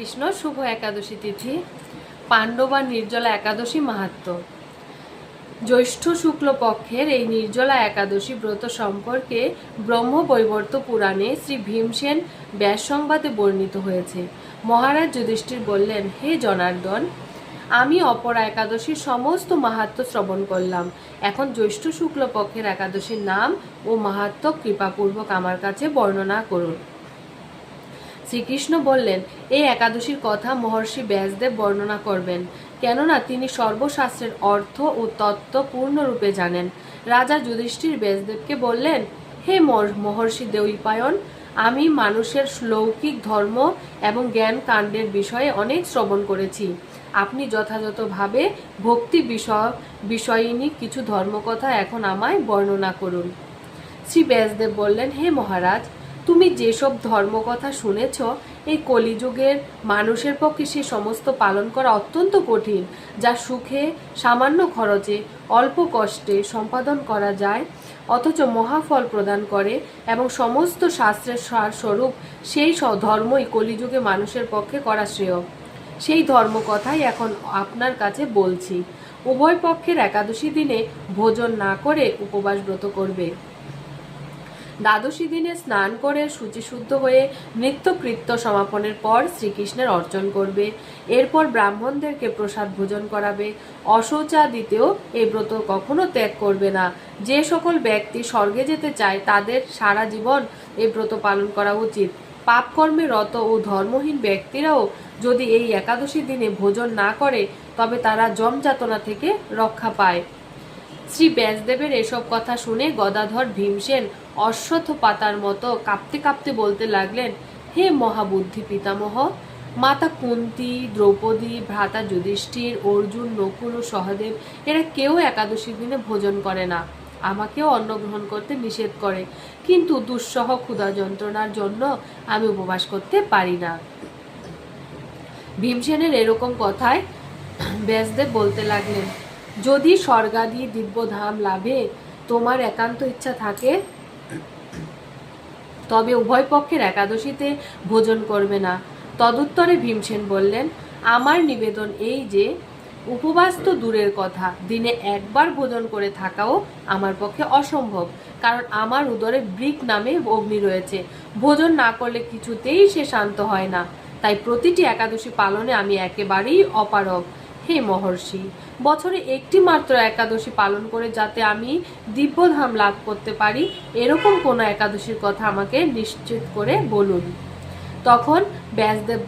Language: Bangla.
কৃষ্ণ শুভ একাদশী তিথি, পাণ্ডবা নির্জলা একাদশী মাহাত্ম। জ্যৈষ্ঠ শুক্ল পক্ষের এই নির্জলা একাদশী ব্রত সম্পর্কে ব্রহ্মবৈবর্ত পুরাণে শ্রী ভীমসেন ব্যাস সংবাদে বর্ণিত হয়েছে। মহারাজ যুধিষ্ঠির বললেন, হে জনার্দন, আমি অপরা একাদশীর সমস্ত মাহাত্ম শ্রবণ করলাম। এখন জ্যৈষ্ঠ শুক্ল পক্ষের একাদশীর নাম ও মাহাত্ম কৃপাপূর্বক আমার কাছে বর্ণনা করুন। শ্রীকৃষ্ণ বললেন এই একাদশীর কথা মহর্ষি ব্যাসদেব বর্ণনা করবেন। কেননা তিনি সর্বশাস্ত্রের অর্থ ও তত্ত্ব পূর্ণরূপে জানেন। রাজা যুধিষ্ঠির ব্যাসদেবকে বললেন, হে মহর্ষি দেউপায়ন আমি মানুষের লৌকিক ধর্ম এবং জ্ঞান কাণ্ডের বিষয়ে অনেক শ্রবণ করেছি। আপনি যথাযথভাবে ভক্তি বিষয় বিষয়িনী কিছু ধর্মকথা এখন আমায় বর্ণনা করুন। শ্রী ব্যাসদেব বললেন, হে মহারাজ তুমি যেসব ধর্মকথা শুনেছ, এই কলিযুগের মানুষের পক্ষে সে সমস্ত পালন করা অত্যন্ত কঠিন, যা সুখে, সামান্য খরচে, অল্প কষ্টে সম্পাদন করা যায়, অথচ মহাফল প্রদান করে এবং সমস্ত শাস্ত্রের সার স্বরূপ সেই ধর্মই কলিযুগে মানুষের পক্ষে করা শ্রেয়। সেই ধর্মকথাই এখন আপনার কাছে বলছি। উভয় পক্ষের একাদশী দিনে ভোজন না করে উপবাস ব্রত করবে। দ্বাদশী দিনে স্নান করে শুচিশুদ্ধ হয়ে নিত্যকৃত্য সমাপনের পর শ্রীকৃষ্ণের অর্চন করবে। এরপর ব্রাহ্মণদেরকে প্রসাদ ভোজন করাবে। অশৌচাদিতেও এই ব্রত কখনো ত্যাগ করবে না। যে সকল ব্যক্তি স্বর্গে যেতে চায়, তাদের সারা জীবন এই ব্রত পালন করা উচিত। পাপকর্মে রত ও ধর্মহীন ব্যক্তিরাও যদি এই একাদশী দিনে ভোজন না করে, তবে তারা জমযাতনা থেকে রক্ষা পায়। শ্রী ব্যাসদেবের এসব কথা শুনে গদাধর ভীমসেন অশ্বত্থ পাতার মতো কাঁপতে কাঁপতে বলতে লাগলেন, হে মহাবুদ্ধি পিতামহ, মাতা কুন্তি, দ্রৌপদী, ভ্রাতা যুধিষ্ঠির, অর্জুন, নকুল ও সহদেব, এরা কেউ একাদশী দিনে ভোজন করে না। আমাকেও অন্ন গ্রহণ করতে নিষেধ করে। কিন্তু দুঃসহ ক্ষুধা যন্ত্রণার জন্য আমি উপবাস করতে পারি না। ভীমসেনের এরকম কথায় ব্যাসদেব বলতে লাগলেন যদি স্বর্গাদি দিব্যধাম লাভে তোমার একান্ত ইচ্ছা থাকে, তবে উভয় পক্ষের একাদশীতে ভোজন করবে না। তদুত্তরে ভীমসেন বললেন, আমার নিবেদন এই যে, উপবাস তো দূরের কথা, দিনে একবার ভোজন করে থাকাও আমার পক্ষে অসম্ভব, কারণ আমার উদরে ব্রিক নামে অগ্নি রয়েছে। ভোজন না করলে কিছুতেই সে শান্ত হয় না। তাই প্রতিটি একাদশী পালনে আমি একেবারেই অপারগ। হে মহর্ষি, বছরে একটি মাত্র একাদশী পালন করে যাতে আমি দিব্যধাম লাভ করতে পারি, এরকম কোনো একাদশীর কথা আমাকে নিশ্চিত করে বলুন। তখন ব্যাসদেব